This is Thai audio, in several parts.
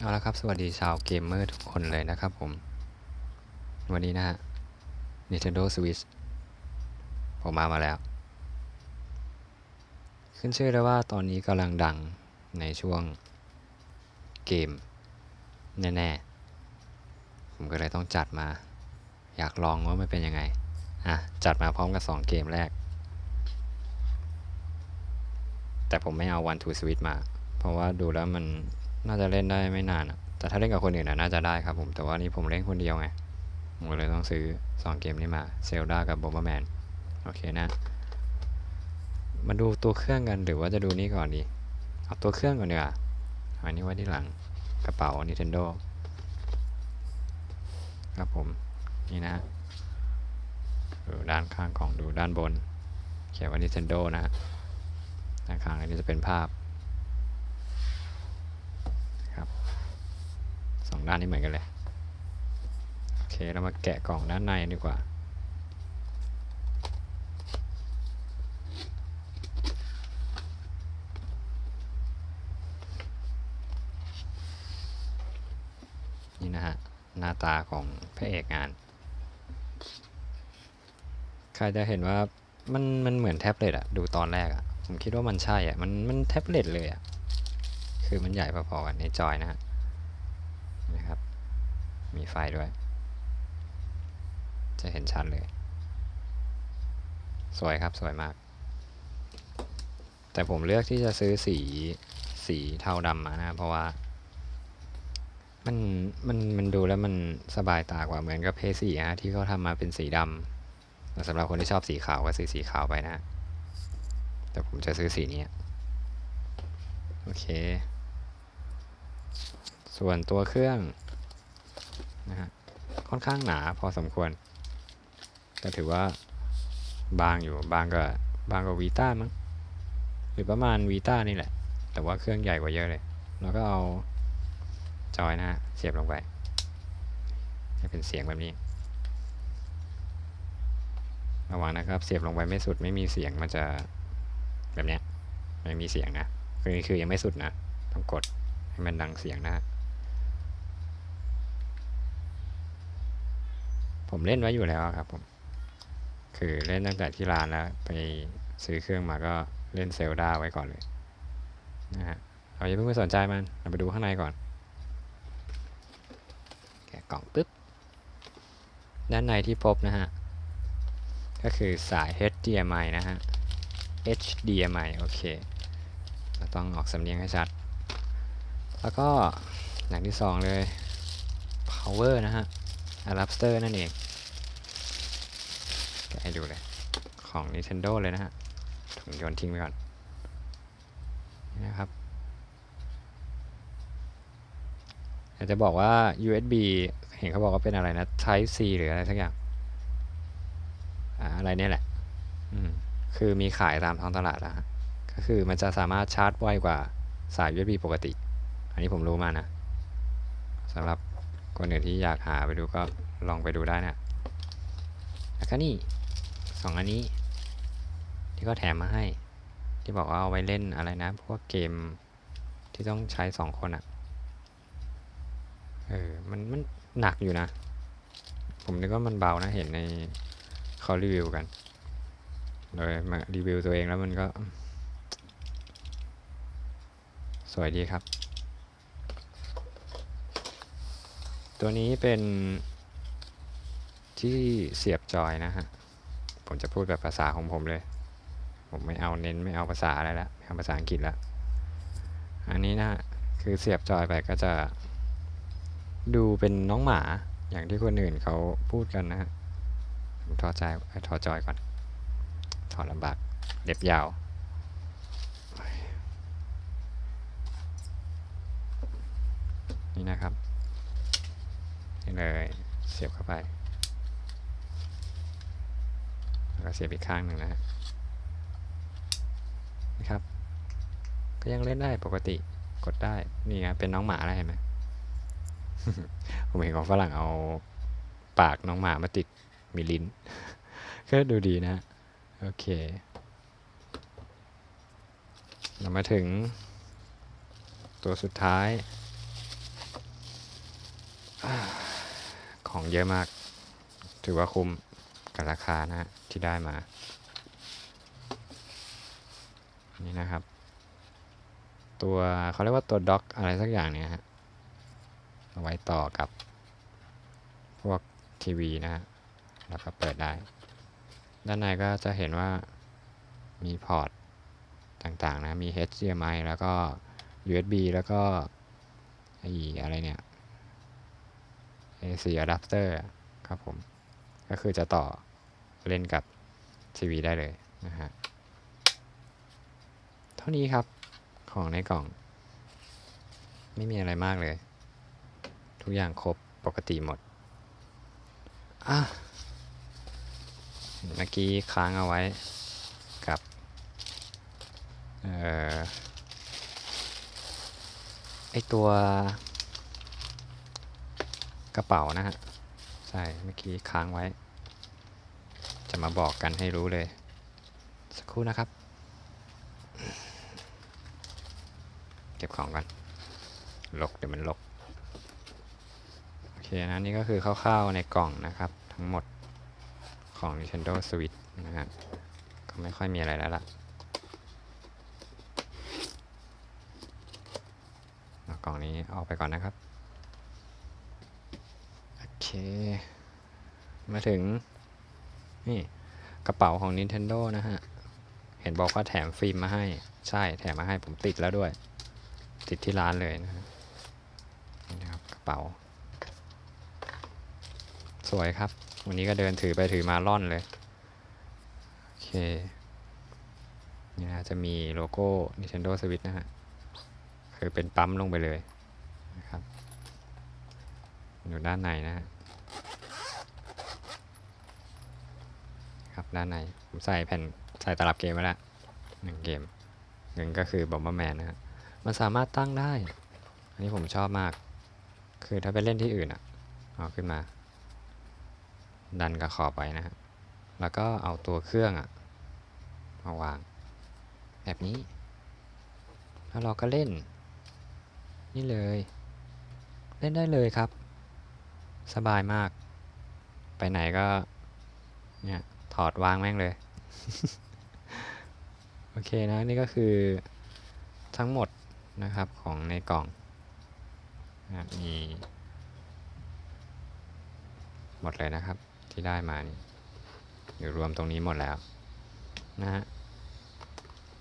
เอาละครับ สวัสดีชาวเกมเมอร์ทุกคนเลยนะครับผม วันนี้นะฮะ Nintendo Switch ผมมามาแล้ว ขึ้นชื่อได้ว่าตอนนี้กำลังดังในช่วงเกม แน่ๆ ผมก็เลยต้องจัดมา อยากลองว่ามันเป็นยังไง อะ จัดมาพร้อมกับ 2 เกมแรก แต่ผมไม่เอา One to Switch มา เพราะว่าดูแล้วมัน น่าจะเล่นได้ไม่นานอะแต่ถ้าเล่นกับคนอื่นนะน่าจะได้ครับผม แต่ว่านี่ผมเล่นคนเดียวไง ผมเลยต้องซื้อ 2 เกมนี้มาเซลดากับ b o m b e r m a n โอเคนะ มาดูตัวเครื่องกันหรือว่าจะดูนี่ก่อนดี เอาตัวเครื่องก่อนดีกว่าอันนี้ไว้ที่หลังกระเป๋า Nintendo ครับผม นี่นะดูด้านข้างของดูด้านบน เขียนว่า Nintendo นะฮะด้านข้างอันนี้จะเป็นภาพ ครับส องด้านนี้เหมือนกันเลย โอเค เรามาแกะกล่องด้านในดีกว่า นี่นะฮะ หน้าตาของพระเอกงาน ใครจะเห็นว่ามันมันเหมือนแท็บเล็ตอะดูตอนแรกอะผมคิดว่ามันใช่อะมันมันแท็บเล็ตเลยอะคือมันใหญ่พอๆกันในจอยนะฮะ มีไฟด้วย จะเห็นชัดเลย สวยครับสวยมาก แต่ผมเลือกที่จะซื้อสีสีเทาดำมานะ เพราะว่า มันมันมันดูแล้วมันสบายตากว่าเหมือนกับเพสีฮะที่เขาทำมาเป็นสีดำแต่สำหรับคนที่ชอบสีขาวก็ซื้อสีขาวไปนะ แต่ผมจะซื้อสีนี้โอเค ส่วนตัวเครื่อง ค่อนข้างหนาพอสมควรก็ถือว่าบางอยู่บางก็บางกว่าวีต้ามั้งหรือประมาณวีต้านี่แหละ แต่ว่าเครื่องใหญ่กว่าเยอะเลย แล้วก็เอาจอยนะฮะเสียบลงไปให้เป็นเสียงแบบนี้ระวังนะครับ เสียบลงไปไม่สุดไม่มีเสียงมันจะแบบเนี้ยไม่มีเสียงนะคือคือยังไม่สุดนะ ต้องกดให้มันดังเสียงนะฮะ ผมเล่นไว้อยู่แล้วครับผมคือเล่นตั้งแต่ที่ร้านแล้ว ไปซื้อเครื่องมาก็เล่นเซลดาไว้ก่อนเลยนะฮะเราอย่าเพิ่งไปสนใจมันเราไปดูข้างในก่อน แกะกล่องปึ๊บ ด้านในที่พบนะฮะ ก็คือสาย HDMI นะฮะ HDMI โอเค เราต้องออกสำเนียงให้ชัด แล้วก็อย่างที่สองเลย power นะฮะ adapter นั่นเองแกให้ดูเลย ของ Nintendo เลยนะฮะถุงโยนทิ้งไปก่อนนี่นะครับอยากจะบอกว่า USB เห็นเขาบอกว่าเป็นอะไรนะ Type C หรืออะไรสักอย่างอ่าอะไรเนี่ยแหละ คือมีขายตามท้องตลาดแล้วฮะ ก็คือมันจะสามารถชาร์จไวกว่าสาย USB ปกติ อันนี้ผมรู้มานะสำหรับ คนอื่นที่อยากหาไปดูก็ลองไปดูได้นะแล้วก็นี่สองอันนี้ ที่เขาแถมมาให้ ที่บอกว่าเอาไว้เล่นอะไรนะ พวกเกมที่ต้องใช้สองคนอะ เออ มันมันหนักอยู่นะ ผมนึกว่ามันเบานะ เห็นในเขารีวิวกัน เลยมารีวิวตัวเองแล้วมันก็ สวยดีครับ ตัวนี้เป็นที่เสียบจอยนะฮะ ผมจะพูดแบบภาษาของผมเลย ผมไม่เอาเน้นไม่เอาภาษาอะไรแล้วไม่เอาภาษาอังกฤษแล้วอันนี้นะฮะคือเสียบจอยไปก็จะ ดูเป็นน้องหมาอย่างที่คนอื่นเขาพูดกันนะฮะผมถอดใจอยถอดจอยก่อน ถอดลำบากเล็บยาว นี่นะครับ นี่เลยเสียบเข้าไป แล้วก็เสียบอีกข้างหนึ่งนะนะครับ ก็ยังเล่นได้ปกติกดได้ นี่ไงเป็นน้องหมาแล้วเห็นไหมผมเห็นของฝรั่งเอาปากน้องหมามาติดมีลิ้น ก็ดูดีนะ โอเค เรามาถึง ตัวสุดท้าย ของเยอะมาก ถือว่าคุ้มกับราคานะฮะที่ได้มา นี่นะครับ ตัวเขาเรียกว่าตัวด็อกอะไรสักอย่างเนี่ยฮะเอาไว้ต่อกับพวกทีวีนะฮะ แล้วก็เปิดได้ ด้านในก็จะเห็นว่ามีพอร์ตต่างๆนะ มี HDMI แล้วก็ USB แล้วก็ไอ้อะไรเนี่ย AC adapter ครับผม ก็คือจะต่อเล่นกับทีวีได้เลยนะฮะ เท่านี้ครับของในกล่อง ไม่มีอะไรมากเลย ทุกอย่างครบปกติหมด อะ เมื่อกี้ค้างเอาไว้กับ เอ่อ ไอตัว กระเป๋านะฮะ ใช่เมื่อกี้ค้างไว้ จะมาบอกกันให้รู้เลย สักครู่นะครับ เก็บของก่อนลกเดี๋ยวมันลกโอเคนะนี่ก็คือคร่าวๆในกล่องนะครับ ทั้งหมดของ Nintendo Switch นะฮะก็ไม่ค่อยมีอะไรแล้วล่ะกล่องนี้ออกไปก่อนนะครับ เค มาถึง นี่ กระเป๋าของ Nintendo นะฮะ เห็นบอกว่าแถมฟิล์มมาให้ ใช่แถมมาให้ผมติดแล้วด้วย ติดที่ร้านเลยนะฮะนี่นะครับกระเป๋า สวยครับ วันนี้ก็เดินถือไปถือมาล่อนเลย โอเค นี่นะจะมีโลโก้ Nintendo Switch นะฮะ คือเป็นปั๊มลงไปเลยนะครับอยู่ด้านในนะฮะ ครับด้านในผมใส่แผ่นใส่ตลับเกมไว้แล้วหนึ่งเกมหนึ่งก็คือบอมเบอร์แมนนะฮะมันสามารถตั้งได้ อันนี้ผมชอบมาก คือถ้าไปเล่นที่อื่นอะเอาขึ้นมา ดันกับขอบไปนะฮะแล้วก็เอาตัวเครื่องอะมาวาง แบบนี้ แล้วเราก็เล่น นี่เลย เล่นได้เลยครับ สบายมาก ไปไหนก็เนี่ย ถอดวางแม่งเลย โอเคนะนี่ก็คือทั้งหมดนะครับของในกล่องนะมีหมดเลยนะครับที่ได้มานี่อยู่รวมตรงนี้หมดแล้วนะฮะ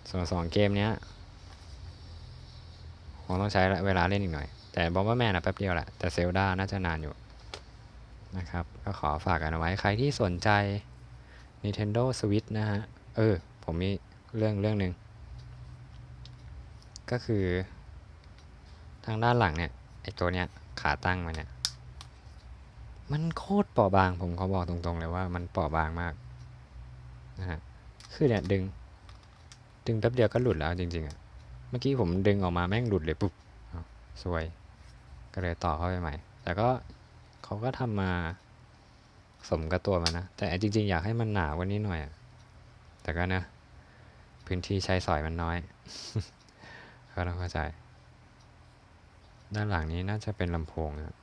ส่วนสองเกมเนี้ยคงต้องใช้เวลาเล่นอีกหน่อย แต่บอมเบอร์แมนอะแป๊บเดียวแหละ แต่เซลดาน่าจะนานอยู่นะครับ ก็ขอฝากกันเอาไว้ ใครที่สนใจ Nintendo Switch นะฮะ เออ ผมมีเรื่องเรื่องหนึ่งก็คือ ทางด้านหลังเนี่ย ไอตัวเนี้ย ขาตั้งมันเนี่ย มันโคตรเปราะบาง ผมเขาบอกตรงๆเลยว่ามันเปราะบางมากนะฮะ คือเนี่ยดึง ดึงแป๊บเดียวก็หลุดแล้วจริงๆอะเมื่อกี้ผมดึงออกมาแม่งหลุดเลยปุ๊บอ้าวสวย ก็เลยต่อเข้าไปใหม่ แต่ก็เขาก็ทำมา สมกับตัวมันนะ แต่จริงๆ อยากให้มันหนากว่านี้หน่อยแต่ก็นะ พื้นที่ใช้สอยมันน้อย ก็ต้องเข้าใจ ด้านหลังนี้น่าจะเป็นลำโพงนะ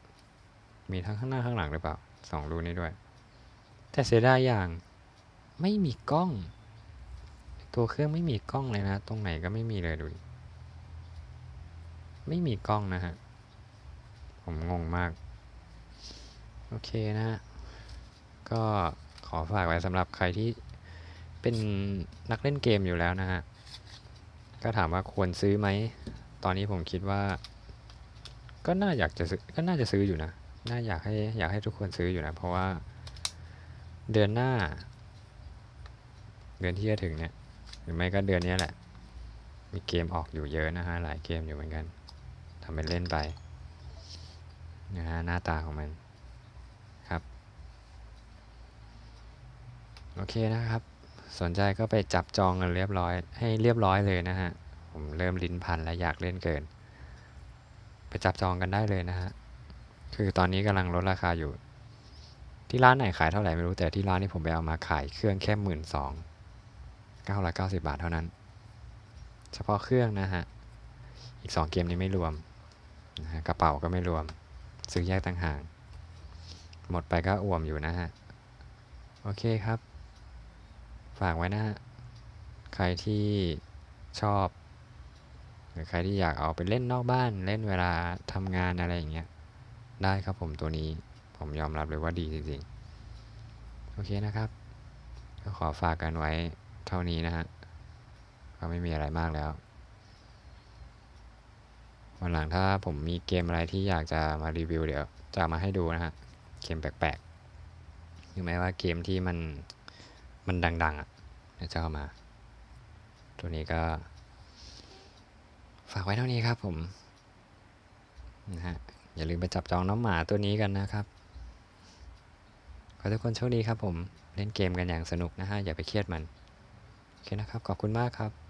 มีทั้งข้างหน้าข้างหลังหรือเปล่าสองรูนี้ด้วย แต่เสียดายอย่างไม่มีกล้อง ตัวเครื่องไม่มีกล้องเลยนะ ตรงไหนก็ไม่มีเลยดูดิไม่มีกล้องนะฮะ ผมงงมาก โอเคนะ ก็ขอฝากไว้สำหรับใครที่เป็นนักเล่นเกมอยู่แล้วนะฮะ ก็ถามว่าควรซื้อไหม ตอนนี้ผมคิดว่า ก็น่าอยากจะซื้อก็น่าจะซื้ออยู่นะ น่าอยากให้อยากให้ทุกคนซื้ออยู่นะ เพราะว่าเดือนหน้า เดือนที่จะถึงเนี่ย หรือไม่ก็เดือนนี้แหละ มีเกมออกอยู่เยอะนะฮะ หลายเกมอยู่เหมือนกันทำเป็นเล่นไปนะฮะหน้าตาของมัน ครับ โอเคนะครับ สนใจก็ไปจับจองกันเรียบร้อย ให้เรียบร้อยเลยนะฮะ ผมเริ่มลิ้นพันและอยากเล่นเกิน ไปจับจองกันได้เลยนะฮะ คือตอนนี้กำลังลดราคาอยู่ ที่ร้านไหนขายเท่าไหร่ไม่รู้แต่ที่ร้านนี้ผมไปเอามาขายเครื่องแค่หมื่นสองเก้าร้อยเก้าสิบาทเท่านั้น เฉพาะเครื่องนะฮะ อีกสองเกมนี้ไม่รวมนะฮะกระเป๋าก็ไม่รวม ซื้อแยกต่างหากหมดไปก็อ่วมอยู่นะฮะ โอเคครับ ฝากไว้นะฮะ ใครที่ชอบ หรือใครที่อยากเอาไปเล่นนอกบ้านเล่นเวลาทำงานอะไรอย่างเงี้ย ได้ครับผมตัวนี้ผมยอมรับเลยว่าดีจริงๆ โอเคนะครับ ก็ขอฝากกันไว้เท่านี้นะฮะ ก็ไม่มีอะไรมากแล้ว วันหลังถ้าผมมีเกมอะไรที่อยากจะมารีวิวเดี๋ยวจะมาให้ดูนะฮะ เกมแปลกๆหรือแม้ว่าเกมที่มัน มันดัง ๆ อะเจะเอามา ตัวนี้ก็ ฝากไว้เท่านี้ครับผมนะฮะอย่าลืมไปจับจองน้องหมาตัวนี้กันนะครับ ขอทุกคนโชคดีครับผม เล่นเกมกันอย่างสนุกนะฮะ อย่าไปเครียดมัน โอเคนะครับ ขอบคุณมากครับ